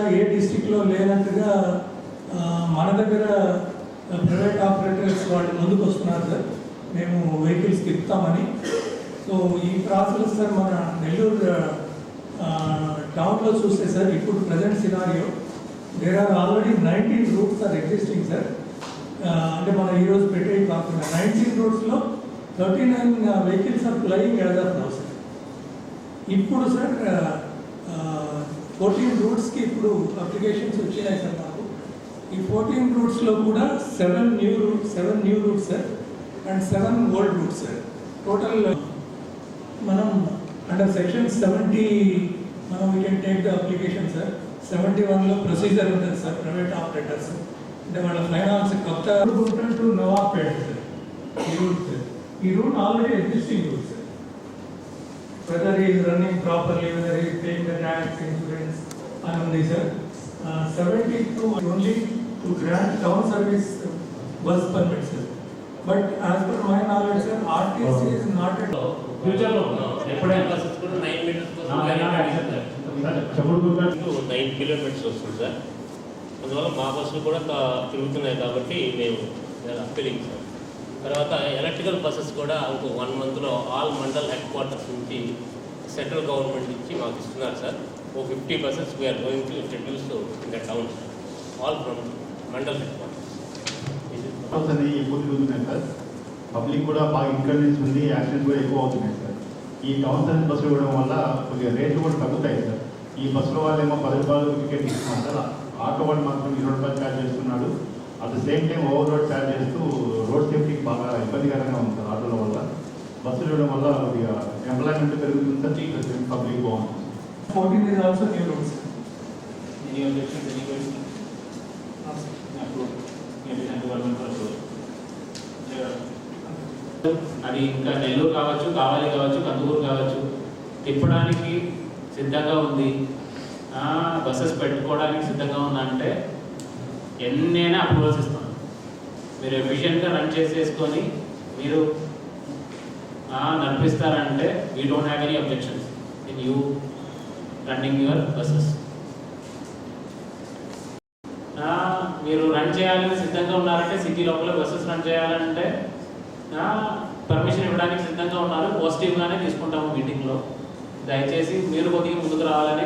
ఏ డిస్టిక్లో లేనట్టుగా మన దగ్గర ప్రైవేట్ ఆపరేటర్స్ వాళ్ళు ముందుకు వస్తున్నారు సార్. మేము వెహికల్స్కి ఇస్తామని సో ఈ ప్రాసెస్ సార్ మన నెల్లూరు టౌన్లో చూస్తే సార్ ఇప్పుడు present scenario there are already nineteen routes are existing sir. అంటే మన ఈరోజు పెట్టేవి కాకుండా nineteen రూట్స్లో thirty nine vehicles are flying as sir. ఇప్పుడు సార్ ఫోర్టీన్ రూట్స్కి ఇప్పుడు అప్లికేషన్స్ వచ్చినాయి సార్ మాకు. ఈ ఫోర్టీన్ రూట్స్లో కూడా seven new route seven new routes sir and seven old routes sir total మనం అండర్ సెక్షన్ సెవెంటీ మనం we can take the application sir seventy వన్లో ప్రొసీజర్ ఉంటుంది సార్ ప్రైవేట్ ఆపరేటర్స్ అంటే వాళ్ళ ఫైనాన్స్ కొత్త టు నవాపేట సార్ ఈ రూట్ సార్ ఈ route already existing route sir whether he is running properly, whether he is paying the tax, insurance, and only sir. Uh, seventy-two only to grant town service bus permit, sir. But as per my knowledge, sir, RTC is not at ఫ్యూచర్లో ఎప్పుడైనా buses కూడా nine metres నా అయినా accept చేయాలి. చెప్పుడు గుర్తు nine kilometres వస్తుంది సార్ అందువల్ల మా బస్సులు కూడా తిరుగుతున్నాయి కాబట్టి మేము అప్పీలింగ్ సార్ తర్వాత ఎలక్ట్రికల్ బస్సెస్ కూడా ఇంకో వన్ మంత్లో ఆల్ మండల్ హెడ్ క్వార్టర్స్ నుంచి సెంట్రల్ గవర్నమెంట్ నుంచి మాకు ఇస్తున్నారు sir. Oh fifty buses we're going to introduce in the town all from mandal headquarters. Roads ఎక్కువ తిరుగుతున్నాయి సార్. పబ్లిక్ కూడా బాగా ఇన్కన్వీనియన్స్ ఉంది యాక్సిడెంట్ కూడా ఎక్కువ అవుతున్నాయి సార్. ఈ టౌన్ సర్వీస్ బస్సులు ఇవ్వడం వల్ల కొద్దిగా రేట్లు కూడా తగ్గుతాయి సార్. ఈ బస్సులో వాళ్ళు ఏమో పది రూపాయలు టికెట్ ఇస్తున్నారు సార్. ఆటో వాళ్ళు మాత్రం ఇరవై రూపాయలు ఛార్జ్ చేస్తున్నాడు at the same time over road charge చేస్తూ రోడ్ సేఫ్టీకి బాగా ఇబ్బందికరంగా ఉంది సార్ ఆటోల వల్ల. బస్సులు ఇవ్వడం వల్ల కొద్దిగా ఎంప్లాయ్మెంట్ పెరుగుతుంది సార్ పబ్లిక్ బాగుంది. Any objection any question approve efficient government approve అది ఇంకా నెల్లూరు కావచ్చు కావాలి కావచ్చు కందుకూరు కావచ్చు. తిప్పడానికి సిద్ధంగా ఉంది. బస్సెస్ పెట్టుకోవడానికి సిద్ధంగా ఉందా అంటే ఎన్నైనా అప్రూవల్స్ ఇస్తాం. మీరు ఎఫిషియెంట్గా రన్ చేసేసుకొని మీరు నడిపిస్తారంటే we don't have any objections in you running your buses మీరు రన్ చేయాలని సిద్ధంగా ఉన్నారంటే సిటీ లోపల బస్సెస్ రన్ చేయాలంటే పర్మిషన్ ఇవ్వడానికి సిద్ధంగా ఉన్నారు. పాజిటివ్గానే తీసుకుంటాము మీటింగ్లో దయచేసి మీరు కొద్దిగా ముందుకు రావాలని